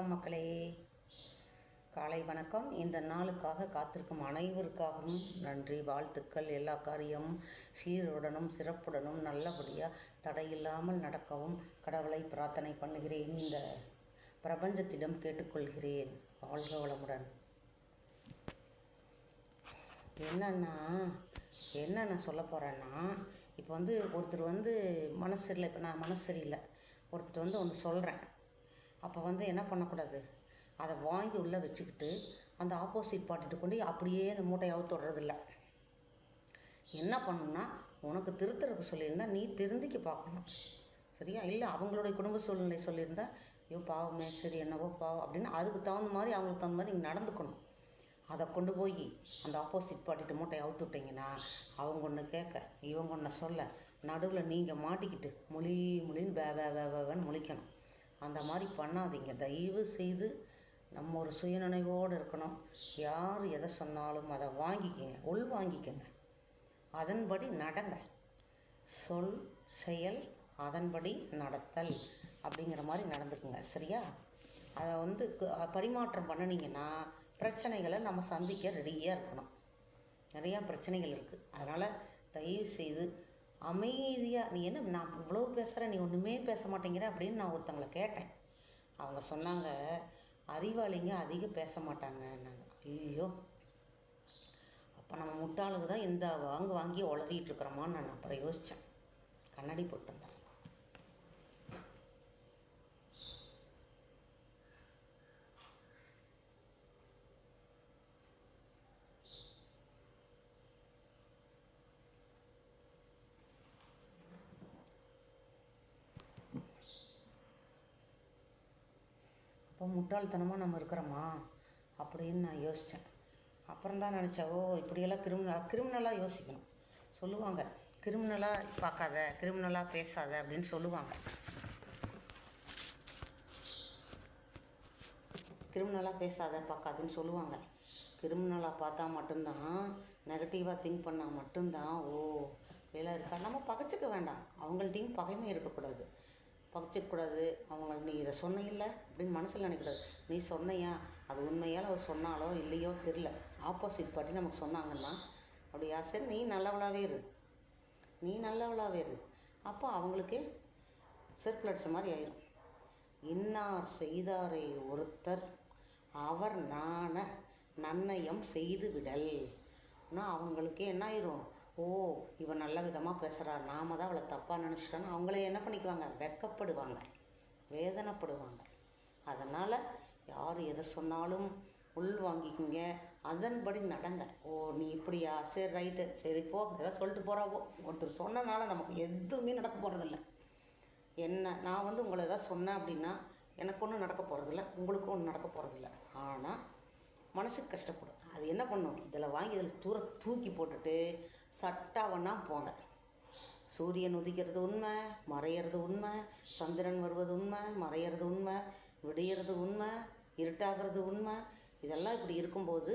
வணக்கம் மக்களே. காலை வணக்கம். இந்த நாளுக்காக காத்திருக்கும் அனைவருக்காகவும் நன்றி வாழ்த்துக்கள் எல்லா காரியமும் சீருடனும் சிறப்புடனும் நல்லபடியாக தடையில்லாமல் நடக்கவும் கடவுளை பிரார்த்தனை பண்ணுகிறேன். இந்த பிரபஞ்சத்திடம் கேட்டுக்கொள்கிறேன். வாழ்க வளமுடன். என்னன்னா என்ன நான் சொல்ல போகிறேன்னா இப்போ வந்து ஒருத்தர் வந்து மனசு இல்லை இப்போ நான் மனசு சரியில்லை. ஒருத்தர் வந்து ஒன்று சொல்கிறேன் அப்போ வந்து என்ன பண்ணக்கூடாது? அதை வாங்கி உள்ளே வச்சுக்கிட்டு அந்த ஆப்போசிட் பாட்டிட்டு கொண்டு அப்படியே அந்த மூட்டையை அவுத்துடுறதில்ல என்ன பண்ணணும்னா உனக்கு திருத்தருக்கு சொல்லியிருந்தா நீ திருந்திக்க பார்க்கணும். சரியா? இல்லை அவங்களுடைய குடும்ப சூழ்நிலை சொல்லியிருந்தா ஐயோ பாவமே சரி என்னவோ பாவம் அப்படின்னு அதுக்கு தகுந்த மாதிரி அவங்களுக்கு தகுந்த மாதிரி நீங்கள் நடந்துக்கணும். அதை கொண்டு போய் அந்த ஆப்போசிட் பாட்டிட்டு மூட்டையை அவுத்துட்டிங்கன்னா அவங்க ஒன்று கேட்க இவங்க ஒன்று சொல்ல நடுவில் நீங்கள் மாட்டிக்கிட்டு மொழி மொழின்னு வே வே வே வேன்னு முழிக்கணும். அந்த மாதிரி பண்ணாதீங்க. தயவு செய்து நம்ம ஒரு சுயநினைவோடு இருக்கணும். யார் எதை சொன்னாலும் அதை வாங்கிக்கங்க. உள் வாங்கிக்கங்க. அதன்படி நடங்க. சொல் செயல் அதன்படி நடத்தல் அப்படிங்கிற மாதிரி நடந்துக்குங்க. சரியா? அதை வந்து பரிமாற்றம் பண்ணினீங்கன்னா பிரச்சனைகளை நம்ம சந்திக்க ரெடியாக இருக்கணும். நிறையா பிரச்சனைகள் இருக்குது அதனால் தயவு செய்து அமைதியாக நீ என்ன நான் இவ்வளோ பேசுகிறேன் நீ ஒன்றுமே பேச மாட்டேங்கிற அப்படின்னு நான் ஒருத்தங்களை கேட்டேன். அவங்க சொன்னாங்க அறிவாளிங்க அதிகம் பேச மாட்டாங்க ஐயோ அப்போ நம்ம முட்டாளுக்கு தான் இந்த வாங்கு வாங்கி உளறிட்டு இருக்கிறோமான்னு நான் அப்புறம் யோசித்தேன் கண்ணாடி போட்டு இப்போ அப்போ முட்டாள்தனமாக நம்ம இருக்கிறோமா? அப்படின்னு நான் யோசித்தேன் அப்புறம் தான் நினச்சேன் ஓ இப்படியெல்லாம் கிரிமினலாக கிரிமினலாக யோசிக்கணும். சொல்லுவாங்க கிரிமினலாக பார்க்காத கிரிமினலாக பேசாத அப்படின்னு சொல்லுவாங்க. கிரிமினலாக பேசாத பார்க்காதுன்னு சொல்லுவாங்க. கிரிமினலாக பார்த்தா மட்டும்தான் நெகட்டிவாக திங்க் பண்ணால் மட்டும்தான் ஓ வேலை இருக்கா? நம்ம பகைச்சிக்க வேண்டாம். அவங்கள்ட்டையும் பகைமை இருக்கக்கூடாது. பகச்சிக்கூடாது அவங்க நீ இதை சொன்னையில்ல அப்படின்னு மனசில் நினைக்கக்கூடாது. நீ சொன்னையா? அது உண்மையால் அவர் சொன்னாலோ இல்லையோ தெரில ஆப்போசிட் பார்ட்டி நமக்கு சொன்னாங்கன்னா அப்படியா? சரி நீ நல்லவளாகவே இரு. நீ நல்லவளாகவே இரு. அப்போ அவங்களுக்கே செருப்பில் அடித்த மாதிரி ஆயிரும். இன்னார் செய்தாரை ஒருத்தர். அவர் நாண நன்னயம் செய்து விடல் ஆனால் அவங்களுக்கே என்ன ஆயிரும்? ஓ இவன் நல்ல விதமாக பேசுகிறா நாம தான் அவளை தப்பாக நினச்சிட்டோன்னு அவங்களே என்ன பண்ணிக்குவாங்க? வெக்கப்படுவாங்க. வேதனைப்படுவாங்க. அதனால் யார் எதை சொன்னாலும் உள் வாங்கிக்கிங்க. அதன்படி நடங்க. ஓ நீ இப்படியா? சரி ரைட்டு. சரி போ. ஏதாவது சொல்லிட்டு போகிறாவோ ஒருத்தர் சொன்னனால நமக்கு எதுவுமே நடக்க போகிறதில்ல என்ன நான் வந்து உங்களை எதாவது சொன்னேன் அப்படின்னா எனக்கு ஒன்றும் நடக்க போகிறதில்ல உங்களுக்கும் ஒன்றும் நடக்க போகிறதில்ல ஆனால் மனசுக்கு கஷ்டப்படும் அது என்ன பண்ணும்? இதில் வாங்கி இதில் தூர தூக்கி போட்டுட்டு சட்டாவன்னா போங்க. சூரியன் உதிக்கிறது உண்மை மறையிறது உண்மை சந்திரன் வருவது உண்மை மறையிறது உண்மை விடியறது உண்மை இருட்டாகிறது உண்மை. இதெல்லாம் இப்படி இருக்கும்போது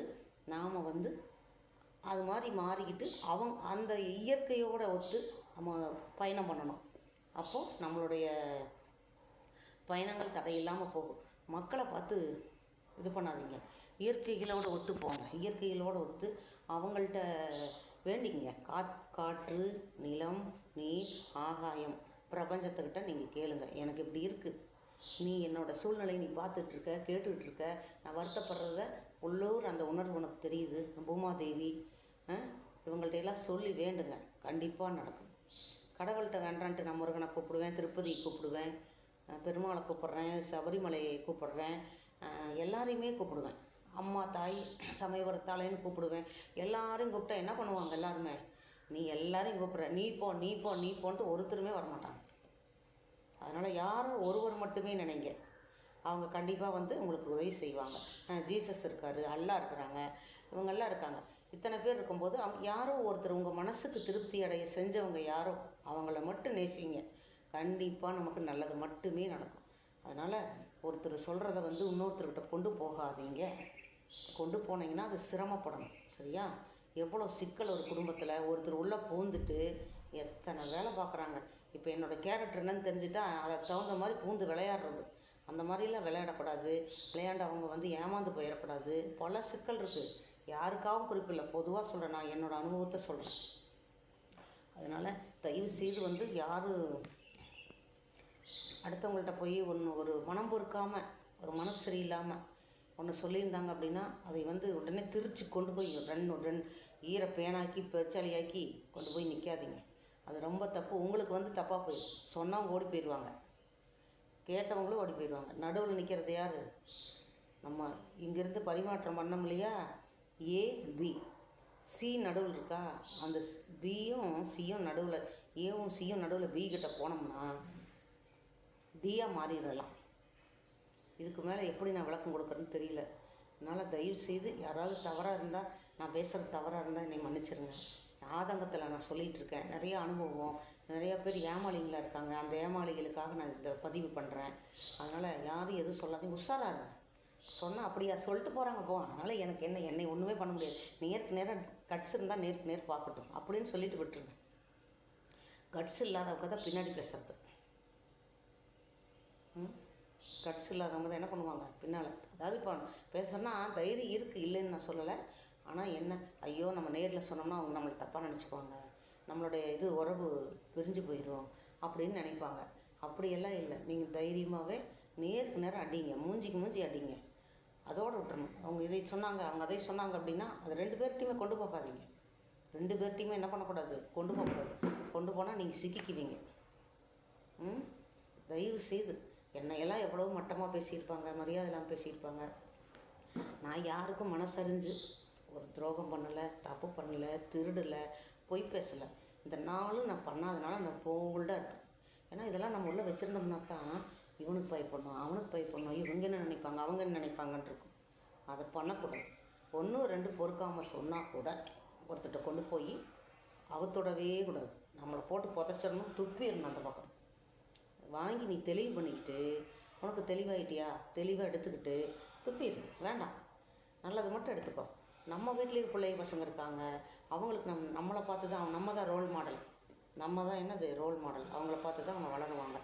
நாம் வந்து அது மாதிரி மாறிக்கிட்டு அவங்க அந்த இயற்கையோடு ஒத்து நம்ம பயணம் பண்ணணும். அப்போது நம்மளுடைய பயணங்கள் தடையில்லாமல் போகும். மக்களை பார்த்து இது பண்ணாதீங்க. இயற்கைகளோடு ஒத்து போங்க. இயற்கைகளோடு ஒத்து அவங்கள்ட்ட வேண்டிங்க காத் காற்று நிலம் நீர் ஆகாயம் பிரபஞ்சத்துக்கிட்ட நீங்கள் கேளுங்க. எனக்கு இப்படி இருக்குது நீ என்னோட சூழ்நிலையை நீ பார்த்துட்ருக்க கேட்டுட்ருக்க நான் வருத்தப்படுறத உள்ளூர் அந்த உணர்வு உனக்கு தெரியுது. பூமாதேவி இவங்கள்ட்ட எல்லாம் சொல்லி வேண்டுங்க. கண்டிப்பாக நடக்கும். கடவுள்கிட்ட வேண்டான்ட்டு நான் முருகனை கூப்பிடுவேன் திருப்பதி கூப்பிடுவேன் பெருமாளை கூப்பிட்றேன் சபரிமலையை கூப்பிட்றேன் எல்லாரையுமே கூப்பிடுவேன். அம்மா தாய் சமயபுரத்தாலேன்னு கூப்பிடுவேன். எல்லாரும் கூப்பிட்டா என்ன பண்ணுவாங்க எல்லாருமே? நீ எல்லாரையும் கூப்பிட்ற. நீ போ நீ போ நீ போன்ட்டு ஒருத்தருமே வரமாட்டாங்க. அதனால் யாரும் ஒருவர் மட்டுமே நினைங்க. அவங்க கண்டிப்பாக வந்து உங்களுக்கு உதவி செய்வாங்க. ஜீசஸ் இருக்கார் அல்லா இருக்கிறாங்க. இவங்கெல்லாம் இருக்காங்க. இத்தனை பேர் இருக்கும்போது அவங்க யாரோ ஒருத்தர் உங்கள் மனசுக்கு திருப்தி அடைய செஞ்சவங்க யாரோ அவங்கள மட்டும் நேசிங்க. கண்டிப்பாக நமக்கு நல்லது மட்டுமே நடக்கும். அதனால் ஒருத்தர் சொல்கிறத வந்து இன்னொருத்தர்கிட்ட கொண்டு போகாதீங்க. கொண்டு போனீங்கன்னா அது சிரமப்படணும் சரியா? எவ்வளோ சிக்கல் ஒரு குடும்பத்தில் ஒருத்தர் உள்ளே பூந்துட்டு எத்தனை வேலை பார்க்குறாங்க இப்போ என்னோடய கேரக்டர் என்னன்னு தெரிஞ்சுட்டா அதை தகுந்த மாதிரி பூந்து விளையாடுறது. அந்த மாதிரிலாம் விளையாடக்கூடாது. விளையாண்டு அவங்க வந்து ஏமாந்து போயிடக்கூடாது. பல சிக்கல் இருக்குது யாருக்காகவும் குறிப்பில்லை பொதுவாக சொல்கிறேன் நான் என்னோடய அனுபவத்தை சொல்கிறேன் அதனால் தயவு செய்து வந்து யாரும் அடுத்தவங்கள்ட்ட போய் ஒன்று ஒரு மனம் பொறுக்காமல் ஒரு மனசு சரியில்லாமல் ஒன்று சொல்லியிருந்தாங்க அப்படின்னா அதை வந்து உடனே திருச்சி கொண்டு போய் ரெண்டு ரெண்டு ஈர பேனாக்கி பெருச்சாலியாக்கி கொண்டு போய் நிற்காதீங்க அது ரொம்ப தப்பு. உங்களுக்கு வந்து தப்பாக போய் சொன்னவங்க ஓடி போயிடுவாங்க. கேட்டவங்களும் ஓடி போயிடுவாங்க. நடுவில் நிற்கிறது யார்? நம்ம இங்கேருந்து பரிமாற்றம் பண்ணோம் இல்லையா ஏ பி சி நடுவில் இருக்கா? அந்த பியும் சியும் நடுவில் ஏவும் சியும் நடுவில் பி கிட்ட போனோம்னா டியாக மாறிடலாம். இதுக்கு மேலே எப்படி நான் விளக்கம் கொடுக்குறேன்னு தெரியல. அதனால் தயவு செய்து யாராவது தவறாக இருந்தால் நான் பேசுகிறது தவறாக இருந்தால் என்னை மன்னிச்சிருங்க. ஆதங்கத்தில் நான் சொல்லிகிட்டு இருக்கேன். நிறைய அனுபவம். நிறைய பேர் ஏமாளிகளாக இருக்காங்க. அந்த ஏமாளிகளுக்காக நான் இந்த பதிவு பண்ணுறேன் அதனால் யாரும் எதுவும் சொல்லாதீங்க. உஷாராக இருங்க. சொன்னால் அப்படியா? சொல்லிட்டு போகிறாங்க போ. அதனால் எனக்கு என்ன என்னை ஒன்றுமே பண்ண முடியாது. நேருக்கு நேரம் கட்ஸ் இருந்தால் நேருக்கு நேர் பார்க்கட்டும். அப்படின்னு சொல்லிட்டு விட்டுருங்க. கட்ஸ் இல்லாதவங்க தான் பின்னாடி பேசுறது. ம்? கட்ஸ் இல்லாதவங்க தான் என்ன பண்ணுவாங்க? பின்னால். அதாவது இப்போ பேசுகிறேன்னா தைரியம் இருக்குது இல்லைன்னு நான் சொல்லலை. ஆனால் என்ன? ஐயோ நம்ம நேரில் சொன்னோம்னா அவங்க நம்மளை தப்பாக நினச்சிக்குவாங்க. நம்மளுடைய இது உறவு பிரிஞ்சு போயிடும் அப்படின்னு நினைப்பாங்க. அப்படியெல்லாம் இல்லை. நீங்கள் தைரியமாகவே நேருக்கு நேரம் அடிங்க. மூஞ்சிக்கு மூஞ்சி அடிங்க. அதோடு விட்டுறணும். அவங்க இதை சொன்னாங்க அவங்க அதை சொன்னாங்க அப்படின்னா அது ரெண்டு பேர்ட்டையுமே கொண்டு போகாதீங்க. ரெண்டு பேர்ட்டையுமே என்ன பண்ணக்கூடாது? கொண்டு போகக்கூடாது. கொண்டு போனால் நீங்கள் சிக்கிக்குவீங்க. ம்? தயவு செய்து என்னையெல்லாம் எவ்வளோ மட்டமாக பேசியிருப்பாங்க மரியாதை இல்லாமல் பேசியிருப்பாங்க. நான் யாருக்கும் மனசறிஞ்சு ஒரு துரோகம் பண்ணலை தப்பு பண்ணலை திருடலை பொய் பேசலை. இந்த நாளும் நான் பண்ணாதனால நான் போல்டாக இருப்பேன். ஏன்னா இதெல்லாம் நம்ம உள்ளே வச்சுருந்தோம்னா தான் இவனுக்கு பயப்படணும் அவனுக்கு பயப்படணும் இவங்க என்ன நினைப்பாங்க அவங்க என்ன நினைப்பாங்கன்னு இருக்கும். அதை பண்ணக்கூடாது. ஒன்று ரெண்டு பொறுக்காமல் சொன்னால் கூட ஒருத்தர்கிட்ட கொண்டு போய் அவுத்தோடவே கூடாது. நம்மளை போட்டு புதைச்சிடணும் துப்பிடணும் அந்த பக்கம். வாங்கி நீ தெளிவு பண்ணிக்கிட்டு உனக்கு தெளிவாயிட்டியா? தெளிவாக எடுத்துக்கிட்டு துப்பிடு வேண்டாம். நல்லது மட்டும் எடுத்துக்கோ. நம்ம வீட்லேயும் பிள்ளைங்க பசங்க இருக்காங்க. அவங்களுக்கு நம் நம்மளை பார்த்து தான் நம்ம தான் ரோல் மாடல் நம்ம தான் என்னது ரோல் மாடல் அவங்கள பார்த்து தான் அவங்க வளருவாங்க.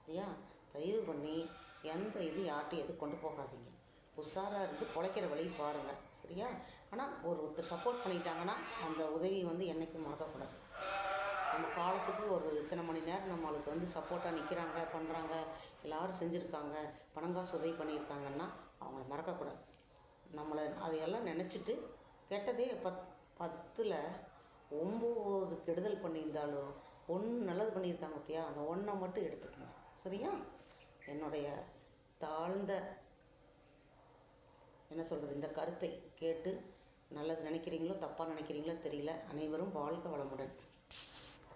இல்லையா? தயவு பண்ணி எந்த இது யார்ட்டையும் எதுவும் கொண்டு போகாதீங்க. உஷாராக இருந்து பிழைக்கிற வழி பாருங்கள் சரியா? ஆனால் ஒரு ஒருத்தர் சப்போர்ட் பண்ணிட்டாங்கன்னா அந்த உதவி வந்து என்றைக்கும் மறக்கக்கூடாது. நம்ம காலத்துக்கு ஒரு இத்தனை மணி நேரம் நம்மளுக்கு வந்து சப்போர்ட்டாக நிற்கிறாங்க பண்ணுறாங்க எல்லாரும் செஞ்சுருக்காங்க பணங்காசு உதவி பண்ணியிருக்காங்கன்னா அவங்கள மறக்கக்கூடாது. நம்மளை அதையெல்லாம் நினச்சிட்டு கெட்டதே பத் பத்தில் ஒம்பது கெடுதல் பண்ணியிருந்தாலும் ஒன்று நல்லது பண்ணியிருக்காங்க ஓகேயா அந்த ஒன்றை மட்டும் எடுத்துக்கோங்க. சரியா? என்னுடைய தாழ்ந்த என்ன சொல்கிறது இந்த கருத்தை கேட்டு நல்லது நினைக்கிறீங்களோ தப்பாக நினைக்கிறீங்களோ தெரியல. அனைவரும் வாழ்க வளமுடன்.